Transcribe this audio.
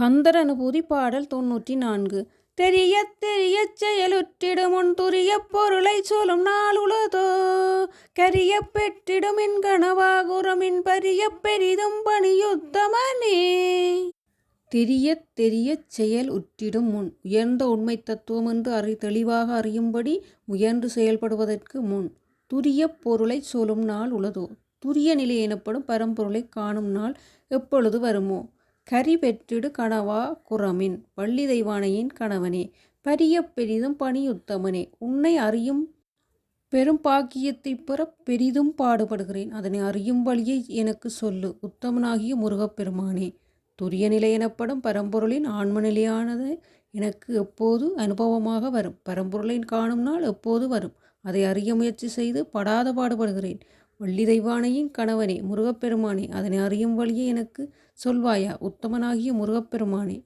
கந்தர் அனுபூதி பாடல் தொன்னூற்றி நான்கு. தெரிய தெரியச் செயலுற்றிடும் உன் துரிய பொருளை சொல்லும் நாள் உளதோ? கரிய பெற்றிடும் என் கனவாகுரமின் பரிய பெரிதும் பணியுத்தமனே? தெரிய தெரியச் செயல் உற்றிடும் முன் உயர்ந்த உண்மை தத்துவம் என்று அறி தெளிவாக அறியும்படி முயன்று செயல்படுவதற்கு முன் துரிய பொருளை சொல்லும் நாள் உளதோ? துரிய நிலை எனப்படும் பரம்பொருளை காணும் நாள் எப்பொழுது வருமோ? கரிபெற்றிடு கனவா கணவா குரமின் வள்ளி தெய்வானையின் கணவனே பரிய பெரிதும் பணியுத்தமனே உன்னை அறியும் பெரும் பாக்கியத்தை பெற பெரிதும் பாடுபடுகிறேன். அதனை அறியும் வழியை எனக்கு சொல்லு உத்தமனாகிய முருகப்பெருமானே. துரிய நிலை எனப்படும் பரம்பொருளின் ஆன்ம நிலையானது எனக்கு எப்போது அனுபவமாக வரும்? பரம்பொருளின் காணும் நாள் எப்போது வரும்? அதை அறிய முயற்சி செய்து படாத பாடுபடுகிறேன். வள்ளிதெய்வானையின் கணவனே முருகப்பெருமானே அதனை அறியும் வழியை எனக்கு சொல்வாயா? உத்தமனாகிய முருகப்பெருமானே.